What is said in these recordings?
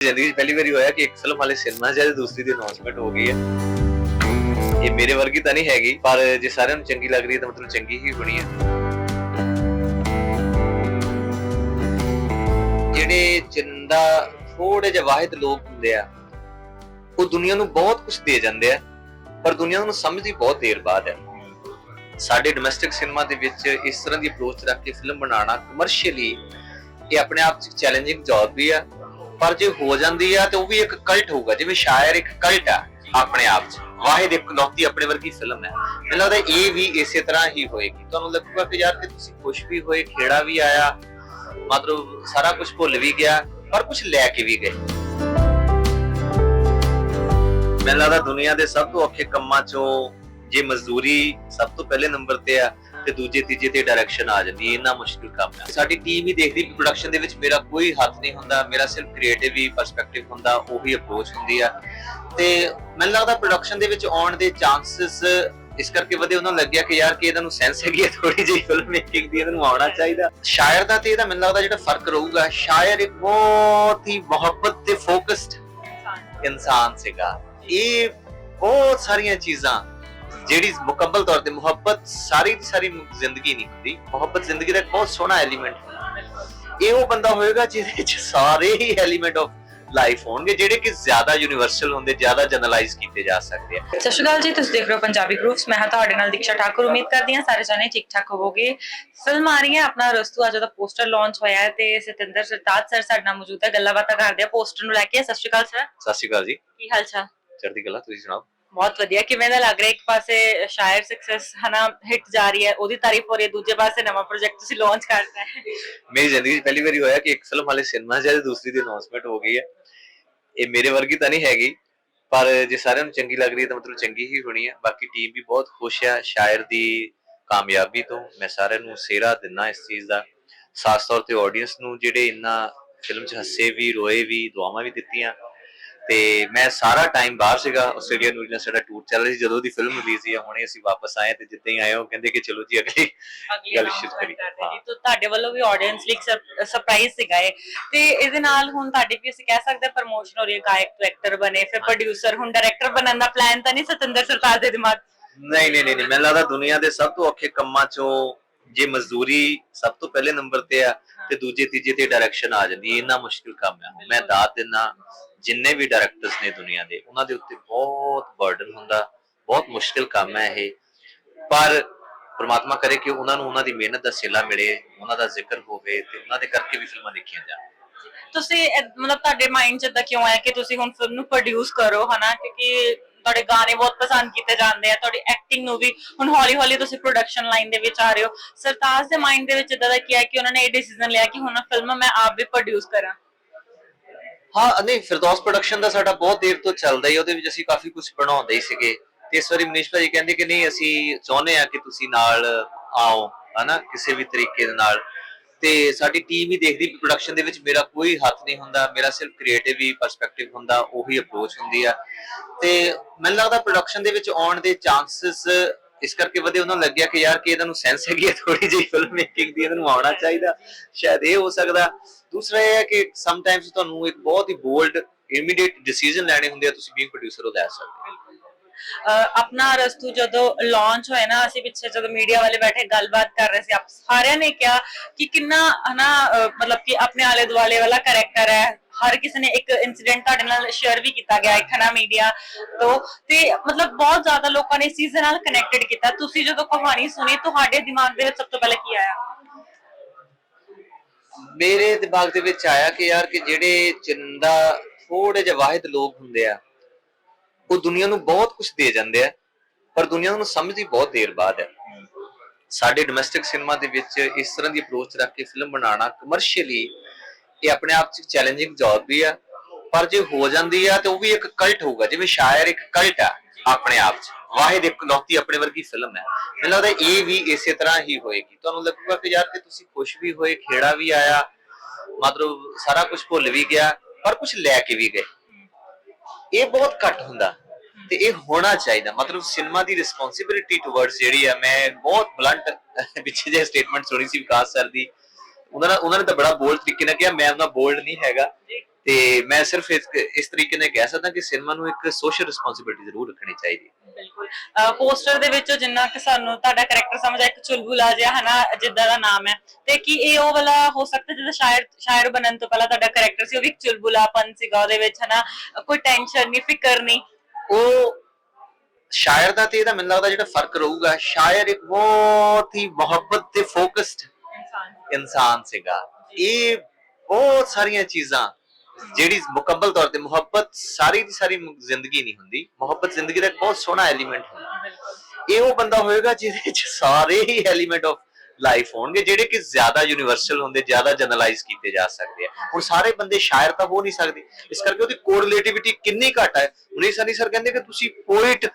ਜ਼ਿੰਦਗੀ 'ਚ ਪਹਿਲੀ ਵਾਰੀ ਹੋਇਆ ਕਿ ਇੱਕ ਫਿਲਮ ਹਾਲੇ ਸਿਨੇਮਾ 'ਚ ਦੂਸਰੀ ਦੀ ਅਨਾਉਂਸਮੈਂਟ ਹੋ ਗਈ ਹੈ। ਇਹ ਮੇਰੇ ਵਰਗੀ ਤਾਂ ਨਹੀਂ ਹੈਗੀ, ਪਰ ਜੇ ਸਾਰਿਆਂ ਨੂੰ ਚੰਗੀ ਲੱਗ ਰਹੀ ਹੈ ਤਾਂ ਮਤਲਬ ਚੰਗੀ ਹੀ ਹੋਣੀ ਹੈ। ਜਿਹੜੇ ਚੰਦਾ ਥੋੜੇ ਜਿਹੇ ਵਾਹਿਦ ਲੋਕ ਹੁੰਦੇ ਆ, ਉਹ ਦੁਨੀਆ ਨੂੰ ਬਹੁਤ ਕੁਝ ਦੇ ਜਾਂਦੇ ਆ, ਪਰ ਦੁਨੀਆ ਨੂੰ ਸਮਝਦੀ ਬਹੁਤ ਦੇਰ ਬਾਅਦ ਹੈ। ਸਾਡੇ ਡੋਮੈਸਟਿਕ ਸਿਨੇਮਾ ਦੇ ਵਿੱਚ ਇਸ ਤਰ੍ਹਾਂ ਦੀ ਅਪਰੋਚ ਰੱਖ ਕੇ ਫਿਲਮ ਬਣਾਉਣਾ ਕਮਰਸ਼ੀਅਲੀ ਇਹ ਆਪਣੇ ਆਪ 'ਚ ਚੈਲੰਜਿੰਗ ਜੌਬ ਵੀ ਆ ਪਰ ਜੇ ਹੋ ਜਾਂਦੀ ਆ ਤੇ ਉਹ ਵੀ ਇੱਕ ਕਲਟ ਹੋਊਗਾ, ਜਿਵੇਂ ਸ਼ਾਇਰ ਇੱਕ ਕਲਟ ਆ ਆਪਣੇ ਆਪ 'ਚ। ਵਾਹਿਦ ਇੱਕ ਲੌਤੀ ਆਪਣੇ ਵਰਗੀ ਫਿਲਮ ਹੈ। ਮੈਨੂੰ ਲੱਗਦਾ ਇਹ ਵੀ ਇਸੇ ਤਰ੍ਹਾਂ ਹੀ ਹੋਏਗੀ। ਤੁਹਾਨੂੰ ਲੱਗੂਗਾ ਕਿ ਯਾਰ ਕਿ ਤੁਸੀਂ ਖੁਸ਼ ਵੀ ਹੋਏ, ਖੇੜਾ ਵੀ ਆਇਆ, ਮਤਲਬ ਸਾਰਾ ਕੁਝ ਭੁੱਲ ਵੀ ਗਿਆ, ਪਰ ਕੁਝ ਲੈ ਕੇ ਵੀ ਗਏ। ਮੈਨੂੰ ਲੱਗਦਾ ਦੁਨੀਆ ਦੇ ਸਭ ਤੋਂ ਔਖੇ ਕੰਮਾਂ ਚੋਂ ਜੇ ਮਜ਼ਦੂਰੀ ਸਭ ਤੋਂ ਪਹਿਲੇ ਨੰਬਰ ਤੇ ਆ ਤੇ ਦੂਜੇ ਤੀਜੇ ਤੇ ਡਾਇਰੈਕਸ਼ਨ ਆ ਜਾਂਦੀ ਹੈ ਇੰਨਾ ਮੁਸ਼ਕਿਲ ਕੰਮ ਹੈ। ਸਾਡੀ ਟੀਮ ਹੀ ਦੇਖਦੀ ਪ੍ਰੋਡਕਸ਼ਨ ਦੇ ਵਿੱਚ ਮੇਰਾ ਕੋਈ ਹੱਥ ਨਹੀਂ ਹੁੰਦਾ ਮੇਰਾ ਸਿਰਫ ਕ੍ਰੀਏਟਿਵ ਹੀ ਪਰਸਪੈਕਟਿਵ ਹੁੰਦਾ ਉਹੀ ਅਪਰੋਚ ਹੁੰਦੀ ਆ। ਤੇ ਮੈਨੂੰ ਲੱਗਦਾ ਪ੍ਰੋਡਕਸ਼ਨ ਦੇ ਵਿੱਚ ਆਉਣ ਦੇ ਚਾਂਸਸ ਇਸ ਕਰਕੇ ਵਧੇ ਉਹਨਾਂ ਨੂੰ ਲੱਗਿਆ ਕਿ ਯਾਰ ਕਿ ਇਹਨਾਂ ਨੂੰ ਸੈਂਸ ਹੈਗੀ ਹੈ ਥੋੜੀ ਜਿਹੀ ਫਿਲਮ ਮੇਕਿੰਗ ਦੀ ਇਹਨਾਂ ਨੂੰ ਆਉਣਾ ਚਾਹੀਦਾ। ਸ਼ਾਇਰ ਦਾ ਤੇ ਇਹਦਾ ਮੈਨੂੰ ਲੱਗਦਾ ਜਿਹੜਾ ਫ਼ਰਕ ਰਹੂਗਾ ਸ਼ਾਇਰ ਇੱਕ ਬਹੁਤ ਹੀ ਮੁਹੱਬਤ ਤੇ ਫੋਕਸਡ ਇਨਸਾਨ ਸੀਗਾ। ਇਹ ਬਹੁਤ ਸਾਰੀਆਂ ਚੀਜ਼ਾਂ ਜਿਹੜੀ ਮੁਕੰਮਲ ਤੌਰ ਤੇ ਮੁਹੱਬਤ ਸਾਰੀ ਦੀ ਸਾਰੀ ਜ਼ਿੰਦਗੀ ਨਹੀਂ ਹੁੰਦੀ ਮੁਹੱਬਤ ਜ਼ਿੰਦਗੀ ਦਾ ਇੱਕ ਬਹੁਤ ਸੋਹਣਾ ਐਲੀਮੈਂਟ ਇਹ ਉਹ ਬੰਦਾ ਹੋਏਗਾ ਜਿਹਦੇ ਵਿੱਚ ਸਾਰੇ ਹੀ ਐਲੀਮੈਂਟ ਆਫ ਲਾਈਫ ਹੋਣਗੇ ਜਿਹੜੇ ਕਿ ਜ਼ਿਆਦਾ ਯੂਨੀਵਰਸਲ ਹੁੰਦੇ ਜ਼ਿਆਦਾ ਜਨਰਲਾਈਜ਼ ਕੀਤੇ ਜਾ ਸਕਦੇ ਆ। ਸਤਿ ਸ਼੍ਰੀ ਅਕਾਲ ਜੀ ਤੁਸੀਂ ਦੇਖ ਰਹੇ ਹੋ ਪੰਜਾਬੀ ਗਰੁੱਪਸ ਮੈਂ ਹਾਂ ਤੁਹਾਡੇ ਨਾਲ ਦੀਕਸ਼ਾ ਠਾਕੁਰ। ਉਮੀਦ ਕਰਦੀ ਹਾਂ ਸਾਰੇ ਜਾਣੇ ਠੀਕ ਠਾਕ ਹੋਵੋਗੇ। ਫਿਲਮ ਆ ਰਹੀ ਹੈ ਆਪਣਾ ਰਸਤੂ ਅੱਜ ਦਾ ਪੋਸਟਰ ਲਾਂਚ ਹੋਇਆ ਹੈ ਤੇ ਸਤਿੰਦਰ ਸਰਤਾਜ ਸਰ ਸਾਡੇ ਨਾਲ ਮੌਜੂਦ ਹੈ ਗੱਲਾਂ ਬਾਤਾਂ ਕਰਦੇ ਆ। ਪੋਸਟਰ ਨੂੰ ਲੈ ਕੇ। ਸਤਿ ਸ਼੍ਰੀ ਅਕਾਲ ਸਰ ਸਤਿ ਸ਼੍ਰੀ ਅਕਾਲ ਜੀ। ਕੀ ਹਾਲ ਚਾਲ? ਚੜ੍ਹਦੀ ਕਲਾ ਤੁਸੀਂ ਸੁਣਾਓ? ਬਹੁਤ ਵਧੀਆ, ਕਿਵੇਂ ਦਾ ਲੱਗ ਰਿਹਾ ਇੱਕ ਪਾਸੇ ਸ਼ਾਇਰ ਸਕਸੈਸ ਹਨਾ ਹਿੱਟ ਜਾ ਰਹੀ ਹੈ, ਉਹਦੀ ਤਾਰੀਫ ਹੋ ਰਹੀ ਹੈ, ਦੂਜੇ ਪਾਸੇ ਨਵਾਂ ਪ੍ਰੋਜੈਕਟ ਤੁਸੀਂ ਲਾਂਚ ਕਰਤਾ ਹੈ। ਮੇਰੀ ਜ਼ਿੰਦਗੀ 'ਚ ਪਹਿਲੀ ਵਾਰੀ ਹੋਇਆ ਕਿ ਇੱਕ ਫਿਲਮ ਹਾਲੇ ਸਿਨੇਮਾ 'ਚ ਹੈ ਤੇ ਦੂਸਰੀ ਦੀ ਅਨਾਉਂਸਮੈਂਟ ਹੋ ਗਈ ਹੈ। ਇਹ ਮੇਰੇ ਵਰਗੀ ਤਾਂ ਨਹੀਂ ਹੈਗੀ, ਪਰ ਜੇ ਸਾਰਿਆਂ ਨੂੰ ਚੰਗੀ ਲੱਗ ਰਹੀ ਹੈ ਤਾਂ ਮਤਲਬ ਚੰਗੀ ਹੀ ਹੋਣੀ ਹੈ। ਬਾਕੀ ਟੀਮ ਵੀ ਬਹੁਤ ਖੁਸ਼ ਹੈ, ਸ਼ਾਇਰ ਦੀ ਕਾਮਯਾਬੀ ਤੋਂ ਮੈਂ ਸਾਰਿਆਂ ਨੂੰ ਸਿਹਰਾ ਦਿੰਨਾ ਇਸ ਚੀਜ਼ ਦਾ। ਖਾਸ ਤੌਰ ਤੇ ਆਡੀਅנס ਨੂੰ ਜਿਹੜੇ ਇੰਨਾ ਫਿਲਮ 'ਚ ਹੱਸੇ ਵੀ, ਰੋਏ ਵੀ, ਦੁਆਵਾਂ ਵੀ ਦਿੱਤੀਆਂ ਤੇ ਮੈਂ ਸਾਰਾ ਟਾਈਮ ਬਾਹਰ ਸੀਗਾ ਆਸਟ੍ਰੇਲੀਆ ਨਿਊਜ਼ੀਲੈਂਡ ਸਾਡਾ ਟੂਰ ਚੱਲ ਰਿਹਾ ਸੀ ਜਦੋਂ ਦੀ ਫਿਲਮ ਰਿਲੀਜ਼ ਹੋਈ ਹੈ ਹੁਣੇ ਅਸੀਂ ਵਾਪਸ ਆਏ ਤੇ ਜਿੱਦਾਂ ਹੀ ਆਏ ਉਹ ਕਹਿੰਦੇ ਕਿ ਚਲੋ ਜੀ ਅਗਲੀ ਅਗਲੀ ਗੱਲ ਸ਼ੁਰੂ ਕਰੀ। ਕਰਦੇ ਜੀ। ਤਾਂ ਤੁਹਾਡੇ ਵੱਲੋਂ ਵੀ ਆਡੀਅנס ਲਈ ਸਰਪ੍ਰਾਈਜ਼ ਸੀਗਾ ਇਹ। ਤੇ ਇਹਦੇ ਨਾਲ ਹੁਣ ਤੁਹਾਡੀ ਵੀ ਅਸੀਂ ਕਹਿ ਸਕਦੇ ਹਾਂ ਪ੍ਰਮੋਸ਼ਨ ਹੋ ਰਹੀ ਹੈ ਗਾਇਕ ਤੋਂ ਐਕਟਰ ਬਣੇ ਫਿਰ ਪ੍ਰੋਡਿਊਸਰ ਹੁਣ ਡਾਇਰੈਕਟਰ ਬਣਨ ਦਾ ਪਲਾਨ ਤਾਂ ਨਹੀਂ ਸਤਿੰਦਰ ਸਰਤਾਜ ਦੇ ਦਿਮਾਗ? ਨਹੀਂ ਨਹੀਂ ਨਹੀਂ ਮੈਨੂੰ ਲੱਗਦਾ ਦੁਨੀਆ ਦੇ ਸਭ ਤੋਂ ਔਖੇ ਕੰਮਾਂ ਚੋਂ ਜੇ ਮਜ਼ਦੂਰੀ ਸਭ ਤੋਂ ਪਹਿਲੇ ਨੰਬਰ ਤੇ ਆ ਤੇ ਦੂਜੇ ਤੀਜੇ ਤੇ ਡਾਇਰੈਕਸ਼ਨ ਆ ਜਾਂਦੀ ਹੈ ਇੰਨਾ ਮੁਸ਼ਕਿਲ ਕੰਮ ਹੈ ਮੈਂ ਦਾਤ ਦਿੰਨਾ ਜਿੰਨੇ ਵੀ ਡਾਇਰੈਕਟਰਸ ਨੇ ਦੁਨੀਆ ਦੇ, ਉਹਨਾਂ ਦੇ ਉੱਤੇ ਬਹੁਤ ਬਰਡਨ ਹੁੰਦਾ, ਬਹੁਤ ਮੁਸ਼ਕਿਲ ਕੰਮ ਹੈ ਇਹ। ਪਰ ਪ੍ਰਮਾਤਮਾ ਕਰੇ ਕਿ ਉਹਨਾਂ ਨੂੰ ਉਹਨਾਂ ਦੀ ਮਿਹਨਤ ਦਾ ਸਿਲਾ ਮਿਲੇ, ਉਹਨਾਂ ਦਾ ਜ਼ਿਕਰ ਹੋਵੇ ਤੇ ਉਹਨਾਂ ਦੇ ਕਰਕੇ ਵੀ ਫਿਲਮਾਂ ਦੇਖੀਆਂ ਜਾਣ। ਤੁਸੀਂ ਮਤਲਬ ਤੁਹਾਡੇ ਮਾਈਂਡ 'ਚ ਇਦਾਂ ਕਿਉਂ ਆਇਆ ਕਿ ਤੁਸੀਂ ਹੁਣ ਫਿਲਮ ਨੂੰ ਪ੍ਰੋਡਿਊਸ ਕਰੋ, ਹਨਾ? ਕਿਉਂਕਿ ਤੁਹਾਡੇ ਗਾਣੇ ਬਹੁਤ ਪਸੰਦ ਕੀਤੇ ਜਾਂਦੇ ਆ, ਤੁਹਾਡੀ ਐਕਟਿੰਗ ਨੂੰ ਵੀ ਹੁਣ ਹੌਲੀ ਹੌਲੀ ਤੁਸੀਂ ਪ੍ਰੋਡਕਸ਼ਨ ਲਾਈਨ ਦੇ ਵਿੱਚ ਆ ਰਹੇ ਹੋ। ਸਰਤਾਜ ਦੇ ਮਾਈਂਡ ਦੇ ਵਿੱਚ ਇਦਾਂ ਦਾ ਕੀ ਹੈ ਕਿ ਉਹਨਾਂ ਨੇ ਇਹ ਡਿਸੀਜਨ ਲਿਆ ਕਿ ਹੁਣ ਫਿਲਮ ਮੈਂ ਆਪ ਵੀ ਪ੍ਰੋਡਿਊਸ ਕਰਾਂ? ਹਾਂ, ਨਹੀਂ ਫਿਰਦੌਸ ਪ੍ਰੋਡਕਸ਼ਨ ਦਾ ਸਾਡਾ ਬਹੁਤ ਦੇਰ ਤੋਂ ਚੱਲਦਾ ਹੀ, ਉਹਦੇ ਵਿੱਚ ਅਸੀਂ ਕਾਫੀ ਕੁਝ ਬਣਾਉਂਦੇ ਹੀ ਸੀਗੇ। ਤੇ ਇਸ ਵਾਰੀ ਮਨੀਸ਼ ਭਾਜੀ ਕਹਿੰਦੇ ਕਿ ਨਹੀਂ, ਅਸੀਂ ਚਾਹੁੰਦੇ ਆ ਕਿ ਤੁਸੀਂ ਨਾਲ ਆਓ, ਹਨਾ, ਕਿਸੇ ਵੀ ਤਰੀਕੇ ਦੇ ਨਾਲ। ਤੇ ਸਾਡੀ ਟੀਮ ਹੀ ਦੇਖਦੀ ਪ੍ਰੋਡਕਸ਼ਨ ਦੇ ਵਿੱਚ ਮੇਰਾ ਕੋਈ ਹੱਥ ਨਹੀਂ ਹੁੰਦਾ, ਮੇਰਾ ਸਿਰਫ ਕ੍ਰੀਏਟਿਵ ਹੀ ਪਰਸਪੈਕਟਿਵ ਹੁੰਦਾ, ਉਹੀ ਅਪਰੋਚ ਹੁੰਦੀ ਆ। ਤੇ ਮੈਨੂੰ ਲੱਗਦਾ ਪ੍ਰੋਡਕਸ਼ਨ ਦੇ ਵਿੱਚ ਆਉਣ ਦੇ ਚਾਂਸਸ ਇਸ ਕਰਕੇ ਵਧੇ ਉਹਨਾਂ ਨੂੰ ਲੱਗਿਆ ਕਿ ਯਾਰ ਕਿ ਇਹਨਾਂ ਨੂੰ ਸੈਂਸ ਹੈਗੀ ਹੈ ਥੋੜੀ ਜਿਹੀ ਫਿਲਮ ਮੇਕਿੰਗ ਦੀ, ਇਹਨਾਂ ਨੂੰ ਆਉਣਾ ਚਾਹੀਦਾ। ਸ਼ਾਇਦ ਇਹ ਹੋ ਸਕਦਾ। ਦੂਸਰਾ ਇਹ ਹੈ ਕਿ ਸਮਟਾਈਮਸ ਤੁਹਾਨੂੰ ਇੱਕ ਬਹੁਤ ਹੀ ਬੋਲਡ ਇਮੀਡੀਏਟ ਡਿਸੀਜਨ ਲੈਣੇ ਹੁੰਦੇ ਆ, ਤੁਸੀਂ ਬੀਇੰਗ ਪ੍ਰੋਡਿਊਸਰ ਉਹ ਲੈ ਸਕਦੇ ਹੋ। ਆਪਣਾ ਰਸਤੂ ਜਦੋਂ ਲਾਂਚ ਹੋਇਆ ਨਾ, ਅਸੀਂ ਪਿੱਛੇ ਜਦੋਂ ਮੀਡੀਆ ਵਾਲੇ ਬੈਠੇ ਗੱਲਬਾਤ ਕਰ ਰਹੇ ਸੀ, ਆਪ ਸਾਰਿਆਂ ਨੇ ਕਿਹਾ ਕਿ ਕਿੰਨਾ ਹਨਾ ਮਤਲਬ ਕਿ ਆਪਣੇ ਆਲੇ ਦੁਆਲੇ ਵਾਲਾ ਕੈਰੈਕਟਰ ਹੈ ਹਰ ਕਿਸੇ ਨੇ ਇੱਕ ਇਨਸੀਡੈਂਟ ਤੁਹਾਡੇ ਨਾਲ ਸ਼ੇਅਰ ਵੀ ਕੀਤਾ ਗਿਆ ਇੱਕ ਹਨਾ ਮੀਡੀਆ ਤੋਂ। ਤੇ ਮਤਲਬ ਬਹੁਤ ਜ਼ਿਆਦਾ ਲੋਕਾਂ ਨੇ ਇਸ ਚੀਜ਼ ਦੇ ਨਾਲ ਕਨੈਕਟਡ ਕੀਤਾ। ਤੁਸੀਂ ਜਦੋਂ ਕਹਾਣੀ ਸੁਣੀ, ਤੁਹਾਡੇ ਦਿਮਾਗ ਦੇ ਵਿੱਚ ਸਭ ਤੋਂ ਪਹਿਲਾਂ ਕੀ ਆਇਆ? ਮੇਰੇ ਦਿਮਾਗ ਦੇ ਵਿੱਚ ਆਇਆ ਕਿ ਯਾਰ ਕਿ ਜਿਹੜੇ ਚੰਦਾ ਥੋੜੇ ਜਿਹੇ ਵਾਹਿਦ ਲੋਕ ਹੁੰਦੇ ਆ, ਉਹ ਦੁਨੀਆ ਨੂੰ ਬਹੁਤ ਕੁਝ ਦੇ ਜਾਂਦੇ ਆ, ਪਰ ਦੁਨੀਆ ਨੂੰ ਸਮਝਦੀ ਬਹੁਤ ਦੇਰ ਬਾਅਦ ਹੈ। ਸਾਡੇ ਡੋਮੈਸਟਿਕ ਸਿਨੇਮਾ ਦੇ ਵਿੱਚ ਇਸ ਤਰ੍ਹਾਂ ਦੀ ਅਪਰੋਚ ਰੱਖ ਕੇ ਫਿਲਮ ਬਣਾਉਣਾ ਕਮਰਸ਼ੀਅਲੀ ਇਹ ਆਪਣੇ ਆਪ 'ਚ ਚੈਲੰਜਿੰਗ ਜੌਬ ਵੀ ਆ, ਪਰ ਜੇ ਹੋ ਜਾਂਦੀ ਆ ਤੇ ਉਹ ਵੀ ਇੱਕ ਕਲਟ ਹੋਊਗਾ, ਜਿਵੇਂ ਸ਼ਾਇਰ ਇੱਕ ਕਲਟ ਆ ਆਪਣੇ ਆਪ 'ਚ। ਵਾਹਿਦ ਇੱਕ ਲੌਤੀ ਆਪਣੇ ਵਰਗੀ ਫਿਲਮ ਹੈ। ਮੈਨੂੰ ਲੱਗਦਾ ਇਹ ਵੀ ਇਸੇ ਤਰ੍ਹਾਂ ਹੀ ਹੋਏਗੀ। ਤੁਹਾਨੂੰ ਲੱਗੂਗਾ ਕਿ ਯਾਰ ਕਿ ਤੁਸੀਂ ਖੁਸ਼ ਵੀ ਹੋਏ, ਖੇੜਾ ਵੀ ਆਇਆ, ਮਤਲਬ ਸਾਰਾ ਕੁਝ ਭੁੱਲ ਵੀ ਗਿਆ, ਪਰ ਕੁਝ ਲੈ ਕੇ ਵੀ ਗਏ। ਇਹ ਬਹੁਤ ਘੱਟ ਹੁੰਦਾ ਤੇ ਇਹ ਹੋਣਾ ਚਾਹੀਦਾ। ਮਤਲਬ ਸਿਨੇਮਾ ਦੀ ਰਿਸਪੌਂਸਿਬਿਲਿਟੀ ਟੁਵਰਡਸ ਜਿਹੜੀ ਆ, ਮੈਂ ਬਹੁਤ ਬਲੰਟ ਪਿੱਛੇ ਜੇ ਸਟੇਟਮੈਂਟ ਸੁਣੀ ਸੀ ਵਿਕਾਸ ਸਰ ਦੀ। ਉਹਨਾਂ ਨੇ ਉਹਨਾਂ ਨੇ ਤਾਂ ਬੜਾ ਬੋਲਡ ਤਰੀਕੇ ਨਾਲ ਕਿਹਾ ਮੈਂ ਉਹਨਾਂ ਬੋਲਡ ਨਹੀਂ ਹੈਗਾ। ਤੇ ਮੈਂ ਸਿਰਫ ਇਸ ਇਸ ਤਰੀਕੇ ਨਾਲ ਕਹਿ ਸਕਦਾ ਕਿ ਸਿਨੇਮਾ ਨੂੰ ਇੱਕ ਸੋਸ਼ਲ ਰਿਸਪੌਂਸਿਬਿਲਟੀ ਜ਼ਰੂਰ ਰੱਖਣੀ ਚਾਹੀਦੀ ਬਿਲਕੁਲ। ਪੋਸਟਰ ਦੇ ਵਿੱਚੋਂ ਜਿੰਨਾ ਕਿ ਸਾਨੂੰ ਤੁਹਾਡਾ ਕਰੈਕਟਰ ਸਮਝ ਆ ਇੱਕ ਚੁਲਬੁਲਾ ਜਿਹਾ ਹਨਾ ਜਿੱਦਾਂ ਦਾ ਨਾਮ ਹੈ। ਤੇ ਕੀ ਇਹ ਉਹ ਵਾਲਾ ਹੋ ਸਕਦਾ ਜਿਹਦਾ ਸ਼ਾਇਰ ਸ਼ਾਇਰ ਬਣਨ ਤੋਂ ਪਹਿਲਾਂ ਤੁਹਾਡਾ ਕਰੈਕਟਰ ਸੀ ਉਹ ਵੀ ਚੁਲਬੁਲਾਪਨ ਸੀਗਾ ਉਹਦੇ ਵਿੱਚ ਹਨਾ। ਕੋਈ ਟੈਨਸ਼ਨ ਨਹੀਂ ਫਿਕਰ ਨਹੀਂ। ਉਹ ਸ਼ਾਇਰ ਦਾ ਤੇ ਇਹਦਾ ਮੈਨੂੰ ਲੱਗਦਾ ਜਿਹੜਾ ਫ਼ਰਕ ਰਹੂਗਾ ਸ਼ਾਇਰ ਇੱਕ ਬਹੁਤ ਹੀ ਮੁਹੱਬਤ ਤੇ ਫੋਕਸਡ ਇਨਸਾਨ ਸੀਗਾ। ਇਹ ਬਹੁਤ ਸਾਰੀਆਂ ਚੀਜ਼ਾਂ ਜਿਹੜੀ ਮੁਕੰਮਲ ਤੌਰ ਤੇ ਮੁਹੱਬਤ ਸਾਰੀ ਦੀ ਸਾਰੀ ਜ਼ਿੰਦਗੀ ਨਹੀਂ ਹੁੰਦੀ। ਮੁਹੱਬਤ ਜ਼ਿੰਦਗੀ ਦਾ ਇੱਕ ਬਹੁਤ ਸੋਹਣਾ ਐਲੀਮੈਂਟ ਹੁੰਦਾ। ਇਹ ਉਹ ਬੰਦਾ ਹੋਏਗਾ ਜਿਹਦੇ ਵਿੱਚ ਸਾਰੇ ਹੀ ਐਲੀਮੈਂਟ ਆਫ ਲਾਈਫ ਹੋਣਗੇ ਜਿਹੜੇ ਕਿ ਜ਼ਿਆਦਾ ਯੂਨੀਵਰਸਲ ਹੁੰਦੇ ਜ਼ਿਆਦਾ ਜਨਰਲਾਈਜ਼ ਕੀਤੇ ਜਾ ਸਕਦੇ ਆ। ਹੁਣ ਸਾਰੇ ਬੰਦੇ ਸ਼ਾਇਰ ਤਾਂ ਹੋ ਨਹੀਂ ਸਕਦੇ। ਇਸ ਕਰਕੇ ਉਹਦੀ ਕੋਰਿਲੇਟਿਵਿਟੀ ਕਿੰਨੀ ਘੱਟ ਹੈ। ਉਨੀ ਸਨੀ ਸਰ ਕਹਿੰਦੇ ਕਿ ਤੁਸੀਂ ਪੋਇਟ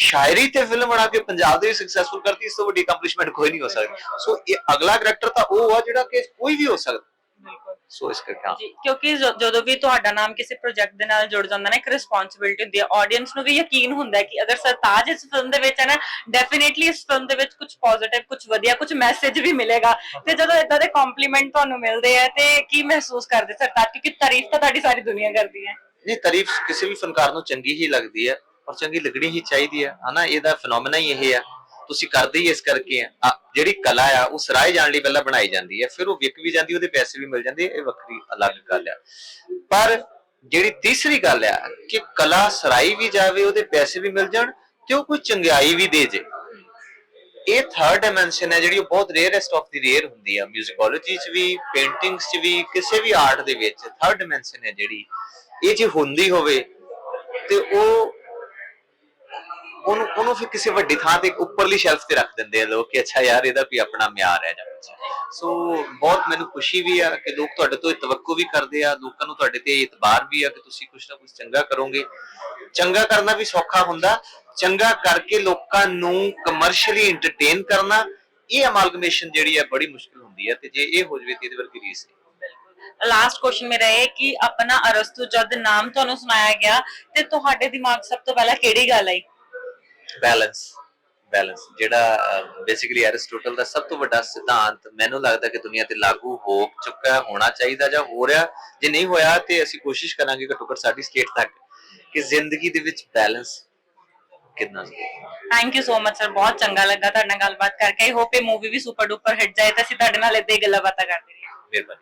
ਸ਼ਾਇਰੀ ਤੇ ਫਿਲਮ ਬਣਾ ਕੇ ਪੰਜਾਬ ਦੇ ਵੀ ਸਕਸੈਸਫੁਲ ਕਰਤੀ ਇਸ ਤੋਂ ਵੱਡੀ ਕੰਪਲਿਸ਼ਮੈਂਟ ਕੋਈ ਨਹੀਂ ਹੋ ਸਕਦੀ। ਸੋ ਇਹ ਅਗਲਾ ਕਰੈਕਟਰ ਤਾਂ ਉਹ ਆ ਜਿਹੜਾ ਕਿ ਕੋਈ ਵੀ ਹੋ ਸਕਦਾ। ਬਿਲਕੁਲ। ਸੋ ਇਸ ਕਰਕੇ ਹਾਂ। ਜੀ ਕਿਉਂਕਿ ਜਦੋਂ ਵੀ ਤੁਹਾਡਾ ਨਾਮ ਕਿਸੇ ਪ੍ਰੋਜੈਕਟ ਦੇ ਨਾਲ ਜੁੜ ਜਾਂਦਾ ਨਾ ਇੱਕ ਰਿਸਪੌਂਸਿਬਿਲਟੀ ਹੁੰਦੀ ਹੈ। ਆਡੀਅנס ਨੂੰ ਵੀ ਯਕੀਨ ਹੁੰਦਾ ਹੈ ਕਿ ਅਗਰ ਸਰਤਾਜ ਇਸ ਫਿਲਮ ਦੇ ਵਿੱਚ ਹੈ ਨਾ ਡੈਫੀਨਿਟਲੀ ਇਸ ਫਿਲਮ ਦੇ ਵਿੱਚ ਕੁਝ ਪੋਜ਼ਿਟਿਵ ਕੁਝ ਵਧੀਆ ਕੁਝ ਮੈਸੇਜ ਵੀ ਮਿਲੇਗਾ। ਤੇ ਜਦੋਂ ਇਦਾਂ ਦੇ ਕੰਪਲੀਮੈਂਟ ਤੁਹਾਨੂੰ ਮਿਲਦੇ ਆ ਤੇ ਕੀ ਮਹਿਸੂਸ ਕਰਦੇ ਸਰਤਾਜ? ਕਿਉਂਕਿ ਤਾਰੀਫ ਤਾਂ ਤੁਹਾਡੀ ਸਾਰੀ ਦੁਨੀਆ ਕਰਦੀ ਹੈ। ਨਹੀਂ ਤਾਰੀਫ ਕਿਸੇ ਵੀ ਫਨਕਾਰ ਨੂੰ ਚੰਗੀ ਹੀ ਲੱਗਦੀ ਹੈ। ਔਰ ਚੰਗੀ ਲੱਗਣੀ ਹੀ ਚਾਹੀਦੀ ਹੈ। ਹਨਾ ਇਹਦਾ ਫੀਨੋਮੀਨਾ ਹੀ ਇਹ ਆ ਤੁਸੀਂ ਕਰਦੇ ਹੀ ਇਸ ਕਰਕੇ ਆ, ਜਿਹੜੀ ਕਲਾ ਆ ਉਹ ਸਰਾਏ ਜਾਣ ਲਈ ਪਹਿਲਾਂ ਬਣਾਈ ਜਾਂਦੀ ਹੈ। ਫਿਰ ਉਹ ਵਿਕ ਵੀ ਜਾਂਦੀ ਉਹਦੇ ਪੈਸੇ ਵੀ ਮਿਲ ਜਾਂਦੇ ਇਹ ਵੱਖਰੀ ਅਲੱਗ ਗੱਲ ਆ। ਪਰ ਜਿਹੜੀ ਤੀਸਰੀ ਗੱਲ ਆ ਕਿ ਕਲਾ ਸਰਾਈ ਵੀ ਜਾਵੇ ਉਹਦੇ ਪੈਸੇ ਵੀ ਮਿਲ ਜਾਣ ਤੇ ਉਹ ਕੋਈ ਚੰਗਿਆਈ ਵੀ ਦੇ ਜੇ। ਇਹ ਥਰਡ ਡਾਈਮੈਂਸ਼ਨ ਹੈ ਜਿਹੜੀ ਉਹ ਬਹੁਤ ਰੇਅਰੈਸਟ ਆਫ ਦੀ ਰੇਅਰ ਹੁੰਦੀ ਆ। ਮਿਊਜ਼ਿਕੋਲੋਜੀ ਚ ਵੀ ਪੇਂਟਿੰਗਸ ਚ ਵੀ ਕਿਸੇ ਵੀ ਆਰਟ ਦੇ ਵਿੱਚ ਥਰਡ ਡਾਈਮੈਂਸ਼ਨ ਹੈ ਜਿਹੜੀ। ਇਹ ਜੇ ਹੁੰਦੀ ਹੋਵੇ ਤੇ ਉਹ ਉਹਨੂੰ ਉਹਨੂੰ ਫਿਰ ਕਿਸੇ ਵੱਡੀ ਥਾਂ ਤੇ ਉੱਪਰਲੀ ਸ਼ੈਲਫ ਤੇ ਰੱਖ ਦਿੰਦੇ ਆ ਲੋਕ ਕਿ ਅੱਛਾ ਯਾਰ ਇਹਦਾ ਵੀ ਆਪਣਾ ਮਿਆਰ ਹੈ ਜਾਂ ਕੁਛ। ਸੋ ਬਹੁਤ ਮੈਨੂੰ ਖੁਸ਼ੀ ਵੀ ਆ ਕਿ ਲੋਕ ਤੁਹਾਡੇ ਤੋਂ ਇਹ ਤਵੱਕੂ ਵੀ ਕਰਦੇ ਆ, ਲੋਕਾਂ ਨੂੰ ਤੁਹਾਡੇ ਤੇ ਇਤਬਾਰ ਵੀ ਆ ਕਿ ਤੁਸੀਂ ਕੁਝ ਨਾ ਕੁਝ ਚੰਗਾ ਕਰੋਗੇ। ਚੰਗਾ ਕਰਨਾ ਵੀ ਸੌਖਾ ਹੁੰਦਾ, ਚੰਗਾ ਕਰਕੇ ਲੋਕਾਂ ਨੂੰ ਕਮਰਸ਼ੀਅਲੀ ਐਂਟਰਟੇਨ ਕਰਨਾ, ਇਹ ਅਮਾਲਗਮੇਸ਼ਨ ਜਿਹੜੀ ਹੈ ਬੜੀ ਮੁਸ਼ਕਿਲ ਹੁੰਦੀ ਹੈ ਤੇ ਜੇ ਇਹ ਹੋ ਜਵੇ ਤੇ ਇਹਦੇ ਵਰਗੀ ਰੀਸ ਨਹੀਂ। ਲਾਸਟ ਕੁਐਸਚਨ ਮੇਰਾ ਇਹ ਕਿ ਆਪਣਾ ਅਰਸਤੂ ਜਦ ਨਾਮ ਤੁਹਾਨੂੰ ਸੁਣਾਇਆ ਗਿਆ ਤੇ ਤੁਹਾਡੇ ਦਿਮਾਗ 'ਚ ਸਭ ਤੋਂ ਪਹਿਲਾਂ ਕਿਹੜੀ ਗੱਲ ਆਈ? ਬੈਲੈਂਸ ਬੈਲੈਂਸ ਜਿਹੜਾ ਬੇਸਿਕਲੀ ਐਰਿਸਟੋਟਲ ਦਾ ਸਭ ਤੋਂ ਵੱਡਾ ਸਿਧਾਂਤ ਮੈਨੂੰ ਲੱਗਦਾ ਕਿ ਦੁਨੀਆ ਤੇ ਲਾਗੂ ਹੋ ਚੁੱਕਾ ਹੋਣਾ ਚਾਹੀਦਾ ਜਾਂ ਹੋ ਰਿਹਾ। ਜੇ ਨਹੀਂ ਹੋਇਆ ਤੇ ਅਸੀਂ ਕੋਸ਼ਿਸ਼ ਕਰਾਂਗੇ ਕਿ ਟੁਕਰ ਸਾਡੀ ਸਟੇਟ ਤੱਕ ਕਿ ਜ਼ਿੰਦਗੀ ਦੇ ਵਿੱਚ ਬੈਲੈਂਸ ਕਿੰਨਾ thank you so much sir ਬਹੁਤ ਚੰਗਾ ਲੱਗਾ ਤੁਹਾਡੇ ਨਾਲ ਗੱਲਬਾਤ ਕਰਕੇ। ਆਈ ਹੋਪ ਇਹ ਮੂਵੀ ਵੀ ਸੁਪਰ ਡੂਪਰ ਹਿੱਟ ਜਾਏ ਤਾਂ ਅਸੀਂ ਤੁਹਾਡੇ ਨਾਲ ਇਦਾਂ ਹੀ ਗੱਲਾਂ ਬਾਤਾਂ ਕਰਦੇ ਰਹੀਏ। ਮਿਹਰਬਾਨੀ।